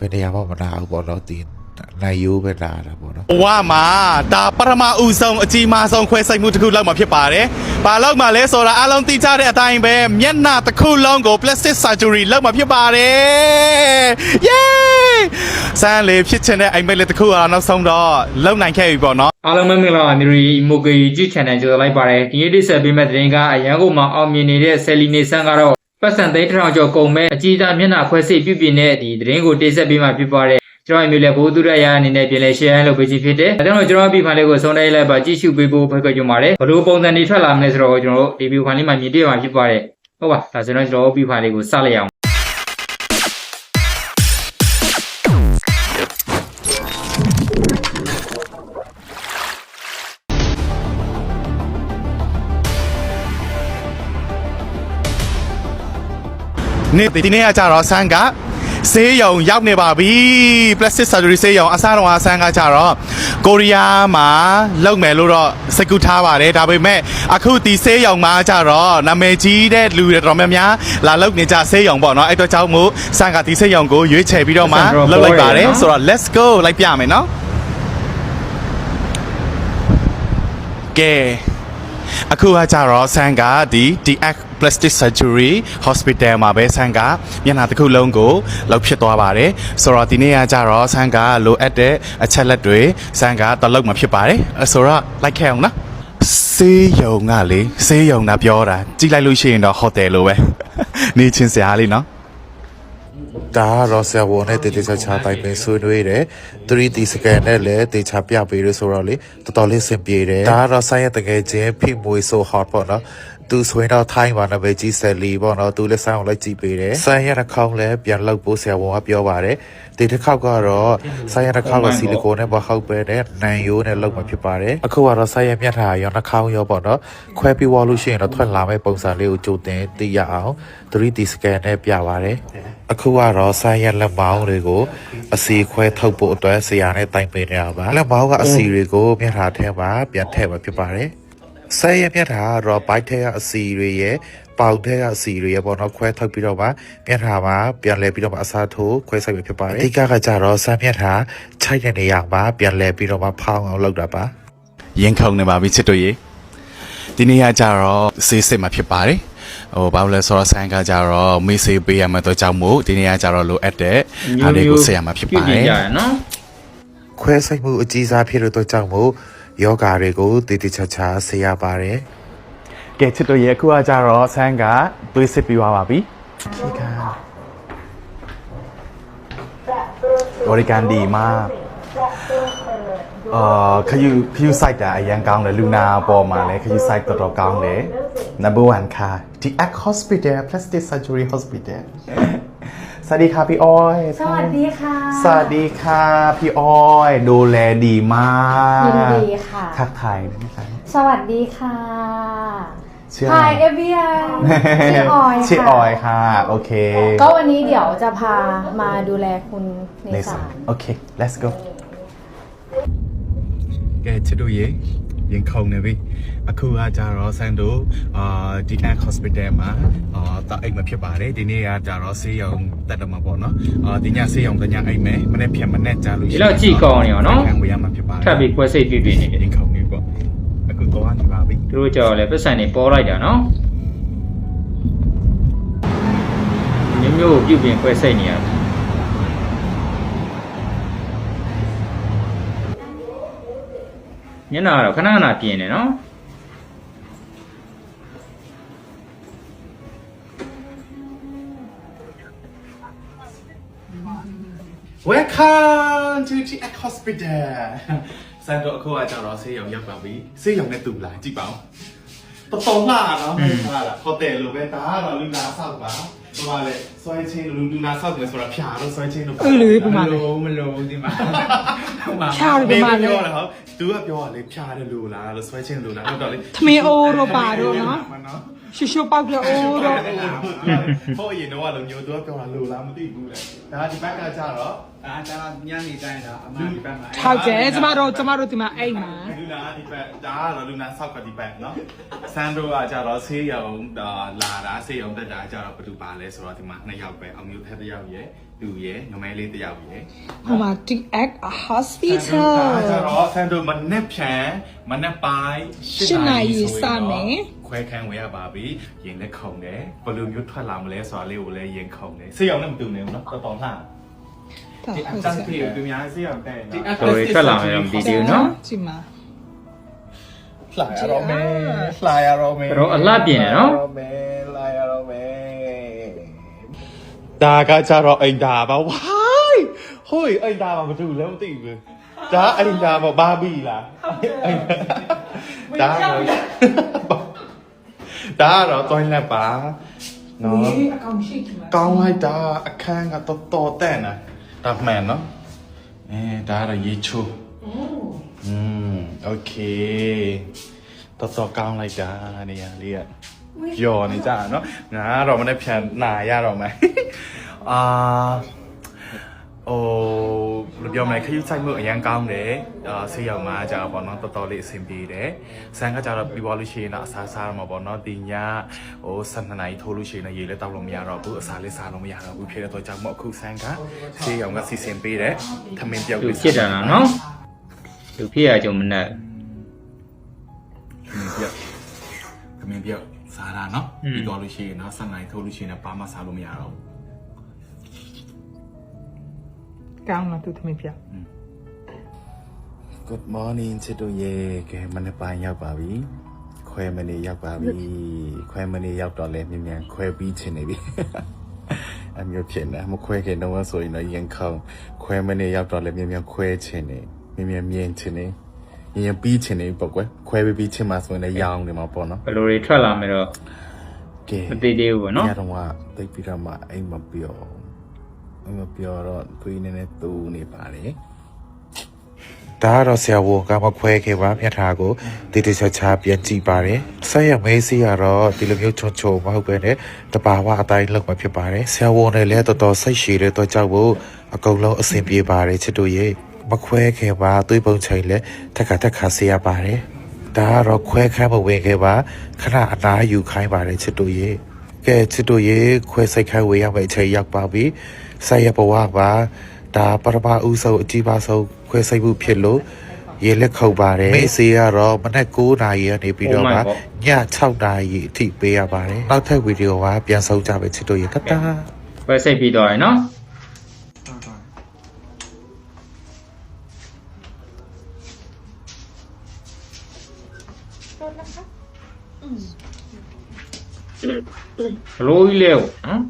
ဘယ်နေရာမှမနာဘူးပေါ့နော်ဒီနိုင်ယူပဲနာတာပေါ့နော်ဝါမှာဒါပထမဦးဆုံးအကြီးမားဆုံးခွဲစိတ်မှုတစ်ခုလောက်မှာဖြစ်ပါတယ်။ဘာလောက်မှာလဲဆိုတာအားလုံးသိကြတဲ့အတိုင်းပဲမျက်နှာတစ်ခုလုံးကို plastic surgery လောက်မှာဖြစ်ပါတယ်။ Yay! ဆန်းလေဖြစ်ချင်တဲ့အိမ်မက်လေးတစ်ခုကတော့နောက်ဆုံးတော့လုံနိုင်ခဲ့ပြီပေါ့နော်အားလုံးပဲမင်္ဂလာပါမျိုးရီမိုဂီ YouTube channel ကြိုဆိုလိုက်ပါတယ်ဒီနေ့တိဆက်ပေးမဲ့သတင်းကအရန်ကုန်မှာအောင်မြင်နေတဲ့ဆယ်လီနေဆန်ကတော့ ပတ်စံသိန်းတစ်ထောင်ကျော်ကုန်မဲ့အကြီးအသားမျက်နှာခွဲစိတ်ပြုပြင်တဲ့ဒီသတင်းကိုတင်ဆက်ပေးမှာဖြစ်ပါတယ်ကျွန်တော်မျိုးလည်းဘိုးသူရရအနေနဲ့ပြင်လဲ share လုပ်ပေးခြင်းဖြစ်တယ်။ဒါကြောင့်ကျွန်တော်ဒီဖိုင်လေးကိုဆုံးတိုင်းလိုက်ပါကြည့်ရှုပေးဖို့ဖိတ်ခေါ်ကြပါတယ်။ဘလို့ပုံစံတွေထွက်လာမလဲဆိုတော့ကျွန်တော်တို့ဒီ view ဖိုင်လေးမှာမြင်တွေ့မှာဖြစ်ပါတယ်။ဟုတ်ပါဒါဆိုတော့ကျွန်တော်ဒီဖိုင်လေးကိုစလိုက်အောင်။ နေ့ဒီနေ့ကကြတော့ဆန်းကဆေးရုံရောက်နေပါပြီ plastic surgery ဆေးရုံအစားတော့အဆန်းကကြတော့ကိုရီးယားမှာလုပ်မယ်လို့တော့စကူထားပါတယ်ဒါပေမဲ့အခုဒီဆေးရုံမှာကြတော့နာမည်ကြီးတဲ့လူတွေတော်များများလာလုပ်နေကြဆေးရုံပေါ့နော်အဲ့တော့ကြောင့်မို့ဆန်းကဒီဆေးရုံကိုရွေးချယ်ပြီးတော့မှလုပ်လိုက်ပါတယ်ဆိုတော့ let's go လိုက်ပြမယ်နော်ကဲအခုကကြတော့ဆန်ကဒီ DX Plastic Surgery Hospital မှာပဲဆန်ကမျက်နှာတစ်ခုလုံးကိုလောက်ဖြစ်သွားပါတယ်ဆိုတော့ဒီနေ့ကကြတော့ဆန်ကလိုအပ်တဲ့အချက်လက်တွေဆန်ကတလုံးမှာဖြစ်ပါတယ်အဲ့ဆိုတော့လိုက်ခဲ့အောင်နော်ဆေးရုံကလေဆေးရုံတာပြောတာကြည့်လိုက်လို့ရှိရင်တော့ဟိုတယ်လိုပဲနေချင်းစရာလေးနော်ဒါကတော့ဆရာဝန်နဲ့တေတေချာချာတိုင်ပင်ဆွေးနွေးတယ် 3D scan နဲ့လည်းတေချာပြပေးလို့ဆိုတော့လေတော်တော်လေးအဆင်ပြေတယ်ဒါကတော့ဆိုင်ရတကယ်ချင်းဖိမွေဆို hot ပေါ့နော် သူဆိုရင်တော့ထိုင်းပါနပဲကြီးဆက်လီပေါ့နော်သူလည်းဆိုင်အောင်လိုက်ကြည့်ပေးတယ်ဆိုင်ရတစ်ခေါက်လည်းပြန်လောက်ဖို့ဆရာဝန်ကပြောပါတယ်ဒီတစ်ခေါက်ကတော့ဆိုင်ရတစ်ခေါက်ကဆီလီကိုနဲ့မဟုတ်ပဲနဲ့နန်ယိုးနဲ့လောက်မှာဖြစ်ပါတယ်အခုကတော့ဆိုင်ရမျက်နှာရောနှာခေါင်းရောပေါ့နော်ခွဲပြီးဝါလို့ရှိရင်တော့ထွက်လာမယ့်ပုံစံလေးကိုကြိုတင်သိရအောင် 3D scan နဲ့ပြပါတယ်အခုကတော့ဆိုင်ရက်လက်မောင်းတွေကိုအစီခွဲထုတ်ဖို့အတွက်ဆရာနဲ့တိုင်ပင်နေတာပါလက်မောင်းကအစီတွေကိုမျက်နှာထဲမှာပြန်ထည့်မှာဖြစ်ပါတယ် ဆိုင်ရက်မျက်နှာကတော့ဘိုက်ထဲကအစီတွေရဲ့ပေါက်ထဲကအစီတွေရဲ့ပေါ့နော်ခွဲထုတ်ပြီးတော့မှမျက်နှာမှာပြန်လဲပြီးတော့မှအစားထိုးခွဲဆိုင်မှာဖြစ်ပါတယ်အဓိကကကြတော့ဆန်းမျက်နှာခြိုက်တဲ့နေရာမှာပြန်လဲပြီးတော့မှဖောင်းအောင်လုပ်တာပါရင်ခုန်နေပါပြီချစ်တို့ရေဒီနေ့ကကြတော့ဆေးစစ်မှာဖြစ်ပါတယ်ဟိုဘာလို့လဲဆိုတော့ဆိုင်ကကြတော့မေးဆေးပေးရမှာတော့ကြောင့်မို့ဒီနေ့ကကြတော့လိုအပ်တဲ့ဟာလေးကိုဆက်ရမှာဖြစ်ပါတပြုယ်ပြင်ကြရနော်ခွဲဆိုင်မှုအကြီးစားဖြစ်လို့တော့ကြောင့်မို့ ယောဂါတွေကိုတည်တည်ချာချာဆေးရပါတယ်ကဲချစ်တို့ရေအခုကကြတော့ဆန်းကသွေးစစ်ပြီးသွားပါပြီခေကဘရိကန်ဒီမှာအာခယူခယူ site တာအရန်ကောင်းတယ်လူနာပေါ်မှာလည်းခယူ site တော်တော်ကောင်းတယ် number 1ค่ะ The Act Hospital Plastic Surgery Hospital สวัสดีค่ะพี่อ้อย สวัสดีค่ะ สวัสดีค่ะพี่อ้อย ดูแลดีมากยินดีค่ะ ทักทายนะคะสวัสดีค่ะชื่ออะไร Hi everyone ชื่อยชื่ออยค่ะ โอเค ก็วันนี้เดี๋ยวจะพามาดูแลคุณเนสานโอเค let's go Get to do you ရေရင်ခုန်နေပြီအခုကကြတော့ဆန်တို့အာဒီနက် hospital မှာအာတအိတ်မဖြစ်ပါတယ်ဒီနေ့ကကြတော့ဆေးရုံတက်တော့မှာပေါ့နော်အာဒီညဆေးရုံတညအိတ်မယ်မနေ့ဖြန်မနေ့ကြာလို့ဒီလောက်ကြည့်ကောင်းနေအောင်နော်ခံဝေးရမှာဖြစ်ပါတယ်ထပ်ပြီးခွဲစိတ်ပြုပြင်နေတယ်ရင်ခုန်နေပေါ့အခုတော့နေပါပြီသူတို့ကြော်လည်းပတ်စံနေပေါ်လိုက်တာနော်မျိုးမျိုးကိုပြုပြင်ခွဲစိတ်နေရတယ် ညနာတော့ခဏခဏပြင်နေနော် Welcome to the Act Hospital ဆန်တော့အခုကကြတော့ဆေးရုံရောက်ပါပြီဆေးရုံနဲ့တူလာကြည့်ပါဦးတော်တော်လာနော်ဟာလားဟိုတယ်လိုပဲဒါကတော့လူနာဆောက်ပါ ဟိုပါလေဆွဲချင်းလူလူနာဆောက်တယ်ဆိုတာဖြာတော့ဆွဲချင်းတော့အဲ့လေပုံမှန်လေမလို့ဒီမှာဖြာတယ်ပုံမှန်လေပြောတယ်ဟုတ်သူကပြောတာလေဖြာတယ်လို့လားလို့ဆွဲချင်းလို့လားဟုတ်တော့လေသမင်းအိုးတို့ပါတို့နော်မှန်နော်ရှုပ်ရှုပ်ပေါက်ပြအိုးတော့ဟိုအရင်တော့လုံမျိုးသူကပြောတာလို့လားမသိဘူးလေဒါဒီဘက်ကကြတော့ အာဒါညနေတိုင်းတာအမဒီဘက်မှာထောက်ကျဲကျမတို့ကျမတို့ဒီမှာအိမ်မှာလူနာဒီဘက်ဒါကတော့လူနာဆောက်ကဒီဘက်နော်ဆန်တို့ကကြတော့ဆေးရုံဒါလာတာဆေးရုံတက်တာကြတော့ဘယ်သူပါလဲဆိုတော့ဒီမှာနှစ်ယောက်ပဲအောင်မျိုးထက်တစ်ယောက်ရယ်လူရယ်ငမဲလေးတစ်ယောက်ရယ်ဟိုမှာ TX ဒါ Hospital ကြတော့ဆန်တို့မနေ့ဖြန်မနေ့ပိုင်း၈နာရီစမယ်ခွဲခန်းဝယ်ရပါပြီရင်လက်ခုံတယ်ဘယ်လိုမျိုးထွက်လာမလဲဆိုတာလေးကိုလည်းရင်ခုံတယ်ဆေးရုံနဲ့မတူနေဘူးနော်တော်တော်လှ ဒါဒီအဟုတ်တန်းစက်ပြေသူများဆေးရုံတဲ့နော်တော်ရီထွက်လာမယ်တော့မသိသေးဘူးနော်ဒီမှာလှရတော့မယ်လှရတော့မယ်တော်တော်အလှပြင်တယ်နော်လှရတော့မယ်ဒါကကြတော့အိမ်ဒါပါဝိုင်းဟိုအိမ်ဒါပါမတူလည်းမသိဘူးဒါအိမ်ဒါပါဘာဘီလားအိမ်ဒါဒါတော့တွိုင်းလက်ပါနော်အေးအကောင်ရှိဒီမှာကောင်းလိုက်တာအခန်းကတော်တော်တဲ့နာ ตากแมนเนาะเอ๊ดารายีชูอืมโอเคต่อต่อกลางเลยจ้าเนี่ยเรียกยอนี่จ้าเนาะนะเราไม่ได้แพนหนายาเราไหมอ่าโอ ဘယ်လိုပြောမလဲခရုစိုက်မှုအရန်ကောင်းတယ်အာဆေးရောင်မှာကြာပေါ့နော်တော်တော်လေးအဆင်ပြေတယ်ဆန်ကကြာတော့ပြီးသွားလို့ရှိရင်တော့အစားစားရမှာပေါ့နော်ဒီညဟို12နာရီထိုးလို့ရှိရင်လည်းရေလည်းတောက်လို့မရတော့ဘူးအစားလေးစားလို့မရတော့ဘူးဖြစ်တဲ့တော့ကြောင့်မို့အခုဆန်ကဆေးရောင်ကစီစဉ်ပေးတယ်ထမင်းပြောက်သူလေးဖြစ်တာလားနော်သူဖြစ်ရကြုံမနဲ့ထမင်းပြောက်ထမင်းပြောက်စားတာနော်ပြီးသွားလို့ရှိရင်တော့12နာရီထိုးလို့ရှိရင်လည်းဘာမှစားလို့မရတော့ဘူး ကောင်းလားသူသမီးပြ Good morning ချစ်တို့ရေကဲမနေ့ပိုင်းရောက်ပါပြီခွဲမနေ့ရောက်ပါပြီခွဲမနေ့ရောက်တော့လဲမြင်မြန်ခွဲပြီးချင်နေပြီအမျိုးဖြစ်နေမခွဲခင်တော့ဆိုရင်တော့ရင်ခေါင်းခွဲမနေ့ရောက်တော့လဲမြင်မြန်ခွဲချင်နေမြင်မြန်မြင်ချင်နေမြင်မြန်ပြီးချင်နေပေါ့ကွယ်ခွဲပြီးပြီးချင်မှဆိုရင်လည်းရောင်းနေမှာပေါ့နော်ဘယ်လိုတွေထွက်လာမယ်တော့ကဲမသိသေးဘူးပေါ့နော်ညတော့ကတိတ်ပြီးတော့မှအိမ်မပြောအိ မ်မပြောတော့သွေးနေနေတူနေပါတယ်ဒါကတော့ဆရာဝန်ကမခွဲခဲ့ပါမျက်ထာကိုတိတိကျကျပြန်ကြည့်ပါတယ်ဆက်ရမေးစီကတော့ဒီလိုမျိုးချုံချုံမဟုတ်ပဲနဲ့တဘာဝအတိုင်းလောက်မှဖြစ်ပါတယ်ဆရာဝန်နဲ့လည်းတော်တော်စိတ်ရှည်တဲ့တော့ကြောက်ဖို့အကုန်လုံးအဆင်ပြေပါတယ်ချစ်တို့ရေမခွဲခဲ့ပါသွေးပုံချိန်လည်းထက်ခါထက်ခါဆေးရပါတယ်ဒါကတော့ခွဲခမ်းမဝင်ခဲ့ပါခဏအနားယူခိုင်းပါတယ်ချစ်တို့ရေ ကဲချစ်တို့ရေခွဲစိတ်ခိုင်းဝေးရမယ့်အချိန်ရောက်ပါပြီဆက်ရဘဝပါဒါပရမဥဆုံးအကြီးပါဆုံးခွဲစိတ်မှုဖြစ်လို့ရေလက်ခုပ်ပါတယ်မေးစီကတော့မနက်9နာရီကနေပြီးတော့ Oh မှ my God. ည6နာရီအထိပေးရပါတယ်နောက်ထပ်ဗီဒီယိုကပြန်ဆုံးကြပဲချစ်တို့ရေတတာပဲစိတ်ပြီးတော့ရယ်နော် လို့ကြီးလဲနော်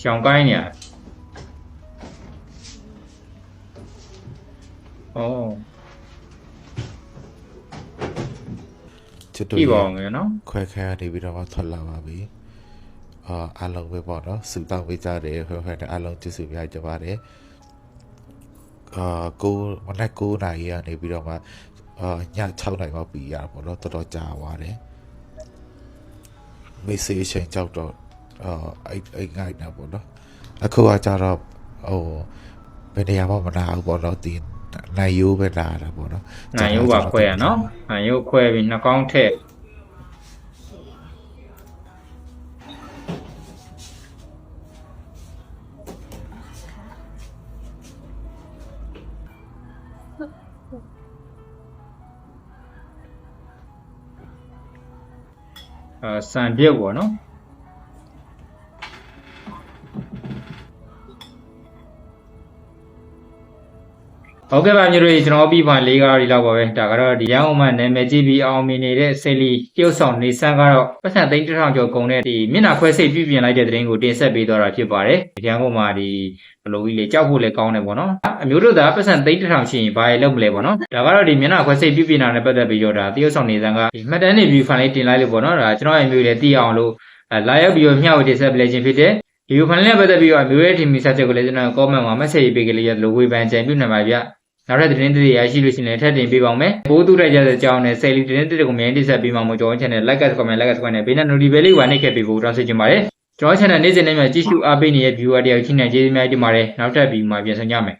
ရှောင်းကိုင်းနေရဩချစ်တို့ကြရေည့်ပါဦးမယ်နော်ခွဲခဲနေပြီးတော့မှထွက်လာပါပြီအာအားလုံးပဲပေါ့နော်စူတောင်းပေးကြတယ်ခွဲခွဲနဲ့အားလုံးကျေးဇူးများကြပါတယ်အာကိုမနက်9နာရီကနေပြီးတော့မှအာည6နာရီမှပြီးရတာပေါ့နော်တော်တော်ကြာသွားတယ် မေ့စေးအချိန်ကြောက်တော့အော်အဲ့အဲ့ငိုက်တာပေါ့နော်အခုကကြတော့ဟိုဘယ်နေရာမှမနာဘူးပေါ့နော်ဒီနိုင်ရိုးပဲလာတာပေါ့နော်နိုင်ရုပ်ပါခွဲရနော်နိုင်ရုပ်ခွဲပြီးနှာကောင်းထက် အဲစံပြက်ပေါ့နော် ဟုတ်ကဲ့ပါမျိုးတွေကျွန်တော်ပြီးပါလေးကားဒီလောက်ပါပဲဒါကတော့ဒီရန်ကုန်မှာနာမည်ကြီးပြီးအောင်မြင်နေတဲ့ဆယ်လီတရုတ်ဆောင်နေဆန်းကတော့ပတ်စံသိန်းတစ်ထောင်ကျော်ကုန်တဲ့ဒီမျက်နှာခွဲစိတ်ပြုပြင်လိုက်တဲ့သတင်းကိုတင်ဆက်ပေးသွားတာဖြစ်ပါတယ်ဒီရန်ကုန်မှာဒီဘလိုကြီးလေကြောက်ဖို့လည်းကောင်းတယ်ပေါ့နော်အမျိုးတို့သာပတ်စံသိန်းတစ်ထောင်ရှိရင်ဘာရလုပ်မလဲပေါ့နော်ဒါကတော့ဒီမျက်နှာခွဲစိတ်ပြုပြင်တာနဲ့ပတ်သက်ပြီးတော့ဒါတရုတ်ဆောင်နေဆန်းကဒီမှတ်တမ်းတွေ view file လေးတင်လိုက်လို့ပေါ့နော်ဒါကျွန်တော်ရဲ့မျိုးတွေသိအောင်လို့အဲလာရောက်ပြီးတော့မျှဝေတင်ဆက်ပေးလိုက်ခြင်းဖြစ်တဲ့ဒီ view file နဲ့ပတ်သက်ပြီးတော့မျိုးရဲ့ team message ကိုလည်းကျွန်တော် comment မှာ message ပေးကြလေးရလို့ဝေဖန်ကြံပြုနိုင်ပါဗျ နောက်ထပ်သတင်းတွေရရှိလို့ရှိရင်လည်းထပ်တင်ပေးပါမယ်ဘိုးသူရကြတဲ့အကြောင်းနဲ့ဆယ်လီသတင်းတွေကိုမြန်တိဆက်ပေးမှာမို့ကျွန်တော် channel like က comment like က comment နဲ့ဘေးနဲ့ notification လေးပါနှိပ်ခဲ့ပေးဖို့တောင်းဆိုချင်ပါတယ်ကျွန်တော် channel နေ့စဉ်နေ့မှာကြည့်ရှုအားပေးနေတဲ့ viewer တယောက်ချင်းနဲ့ကျေးဇူးများတင်ပါတယ်နောက်ထပ် video မှာပြန်ဆောင်ကြမယ်